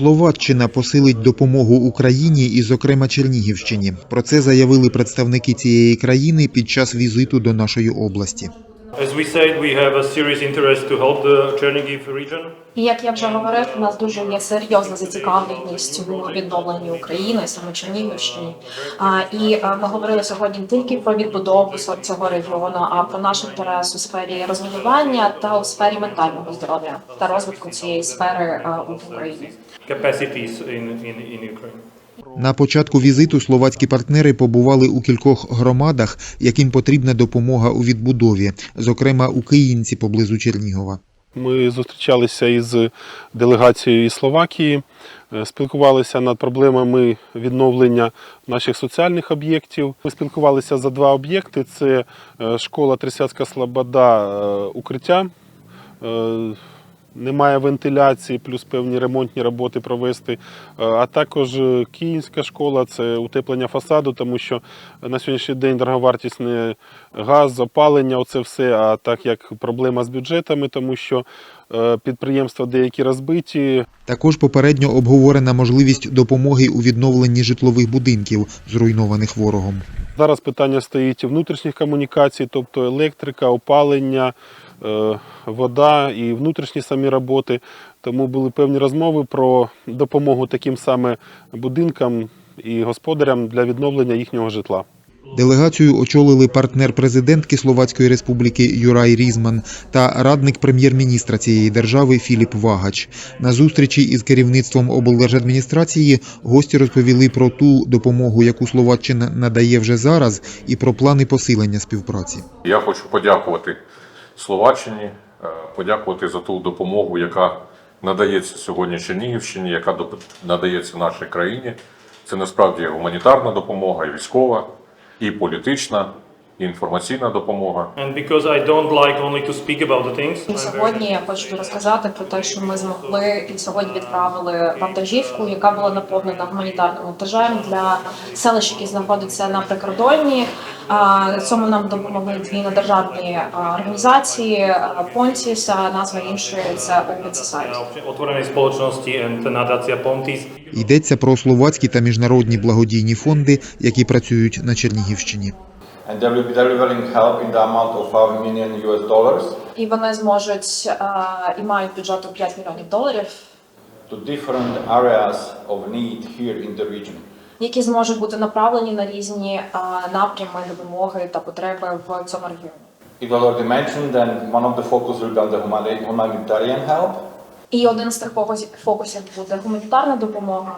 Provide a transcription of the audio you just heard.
Словаччина посилить допомогу Україні і, зокрема, Чернігівщині. Про це заявили представники цієї країни під час візиту до нашої області. As we said, we have a serious interest to help the Chernihiv region. І як я вже говорив, у нас дуже є серйозна зацікавленість у відновленні України, саме Чернігівщині. І ми говорили сьогодні не тільки про відбудову цього регіону, а про наш інтерес у сфері розмінування та у сфері ментального здоров'я та розвитку цієї сфери в Україні. capacities in, in, in Ukraine. На початку візиту словацькі партнери побували у кількох громадах, яким потрібна допомога у відбудові, зокрема у Київці поблизу Чернігова. Ми зустрічалися із делегацією із Словакії, е, спілкувалися над проблемами відновлення наших соціальних об'єктів. Ми спілкувалися за два об'єкти: це е, школа Трисяцька Слобода, е, укриття. Немає вентиляції, плюс певні ремонтні роботи провести. Е, А також е, Київська школа це утеплення фасаду, тому що на сьогоднішній день дороговартісний газ, опалення, оце все. А так як проблема з бюджетами, тому що е, підприємства деякі розбиті, Також попередньо обговорена можливість допомоги у відновленні житлових будинків, зруйнованих ворогом. Зараз питання стоїть внутрішніх комунікацій, тобто електрика, опалення, вода і внутрішні самі роботи. Тому були певні розмови про допомогу таким саме будинкам і господарям для відновлення їхнього житла. Делегацію очолили партнер президентки Словацької Республіки Юрай Різман та радник прем'єр-міністра цієї держави Філіп Вагач. На зустрічі із керівництвом облдержадміністрації гості розповіли про ту допомогу, яку Словаччина надає вже зараз, і про плани посилення співпраці. Я хочу подякувати Словаччині, е, подякувати за ту допомогу, яка надається сьогодні Чернігівщині, яка надається нашій країні. Це насправді гуманітарна допомога, і військова, і політична, і інформаційна допомога. And because I don't like only to speak about the things, І сьогодні я хочу розказати про те, що ми змогли і сьогодні відправили вантажівку, яка була наповнена гуманітарним вантажем для селищ, які знаходяться на прикордонні. Цьому нам допомогли дві недержавні а, організації а назва іншої це Open Society. spoločnosti and nadácia Йдеться про словацькі та міжнародні благодійні фонди, які працюють на Чернігівщині. And they will be delivering help in the amount of 5 million US dollars І вони зможуть і мають бюджету 5 мільйонів доларів, to different areas of need here in the region. які зможуть бути направлені на різні напрями допомоги та потреби в цьому регіоні. It was already mentioned, and one of the focus will be on the humani- humanitarian help. І один з тих фокусів фокусів буде гуманітарна допомога.